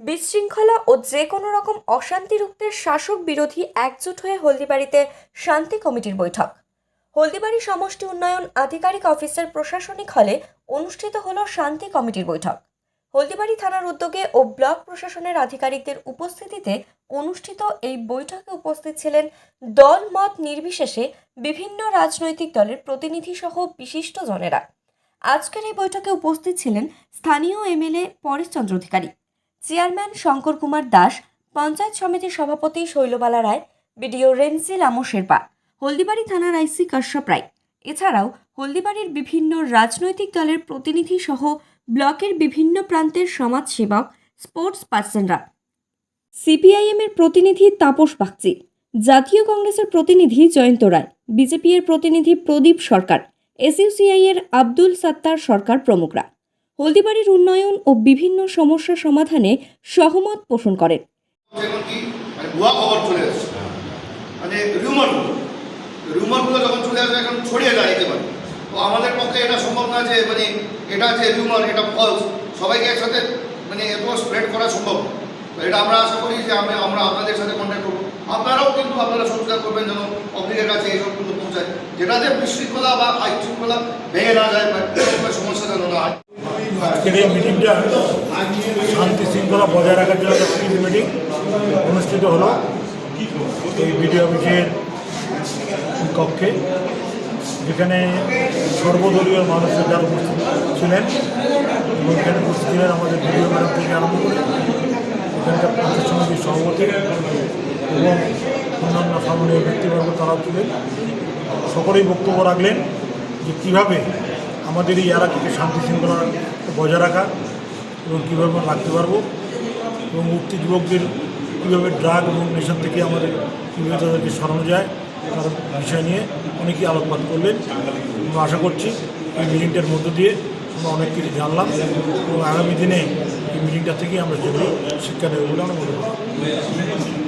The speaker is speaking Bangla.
বিশৃঙ্খলা ও যে কোনো রকম অশান্তি রুখতে শাসক বিরোধী একজোট হয়ে হলদিবাড়িতে শান্তি কমিটির বৈঠক। হলদিবাড়ি সমষ্টি উন্নয়ন আধিকারিক অফিসের প্রশাসনিক হলে অনুষ্ঠিত হল শান্তি কমিটির বৈঠক। হলদিবাড়ি থানার উদ্যোগে ও ব্লক প্রশাসনের আধিকারিকদের উপস্থিতিতে অনুষ্ঠিত এই বৈঠকে উপস্থিত ছিলেন দল মত নির্বিশেষে বিভিন্ন রাজনৈতিক দলের প্রতিনিধি সহ বিশিষ্ট জনেরা। আজকের এই বৈঠকে উপস্থিত ছিলেন স্থানীয় এমএলএ পরেশচন্দ্র অধিকারী। চেয়ারম্যান শঙ্কর কুমার দাস, পঞ্চায়েত সমিতির সভাপতি শৈলবালা রায়, বিডিও রেন্সিল আমো শেরপা, হলদিবাড়ি থানার আইসি কাশ্যপ রায়। এছাড়াও হলদিবাড়ির বিভিন্ন রাজনৈতিক দলের প্রতিনিধি সহ ব্লকের বিভিন্ন প্রান্তের সমাজসেবক, স্পোর্টস পার্সনরা। সিপিআইএম এর প্রতিনিধি তাপস বাগচি, জাতীয় কংগ্রেসের প্রতিনিধি জয়ন্ত রায় বিজেপি এর প্রতিনিধি প্রদীপ সরকার এসইউসিআই এর আব্দুল সাত্তার সরকার প্রমুখরা। হলদিবাড়ির উন্নয়ন ও বিভিন্ন সমস্যা সমাধানে সহমত পোষণ করেন। মানে আসছে মানে যখন চলে আসবে এখন ছড়িয়ে যায় একেবারে। তো আমাদের পক্ষে এটা সম্ভব না যে মানে এটা যে রিউমার এটা ফলস সবাইকে একসাথে মানে এত স্প্রেড করা সম্ভব এটা আমরা আশা করি যে আমি আমরা আপনাদের সাথে কন্ট্যাক্ট করব। আপনারাও কিন্তু আপনারা সহযোগিতা করবেন যেন পাবলিকের কাছে এইসব কিন্তু পৌঁছায়। যেটাতে বিশৃঙ্খলা বা আইন শৃঙ্খলা ভেঙে না যায় বা সমস্যা যেন না হয়। আজকের এই মিটিংটা শান্তি শৃঙ্খলা বজায় রাখার জন্য একটা মিটিং অনুষ্ঠিত হলো। এই বিডিও অফিসের কক্ষে, যেখানে সর্বদলীয় মানুষের যারা উপস্থিত ছিলেন এবং এখানে উপস্থিত ছিলেন আমাদের বিডিও ম্যাডাম থেকে আরম্ভ করে এখানকার পঞ্চায়েত সমিতির সভাপতি এবং অন্যান্য সম্মানীয় ব্যক্তিবর্গ তারাও ছিলেন। সকলেই বক্তব্য রাখলেন যে কীভাবে আমাদের এই এলাকাকে শান্তি শৃঙ্খলা বজায় রাখা এবং কীভাবে আমরা রাখতে পারব এবং উঠতি যুবকদের কীভাবে ড্রাগ এবং নেশার থেকে আমাদের কীভাবে তাদেরকে সরানো যায় তার বিষয় নিয়ে অনেকেই আলোকপাত করলেন। এবং আশা করছি এই মিটিংটার মধ্য দিয়ে আমরা অনেক কিছু জানলাম এবং আগামী দিনে এই মিটিংটা থেকে আমরা যেগুলো শিক্ষা নেব বলে আমরা মনে করি।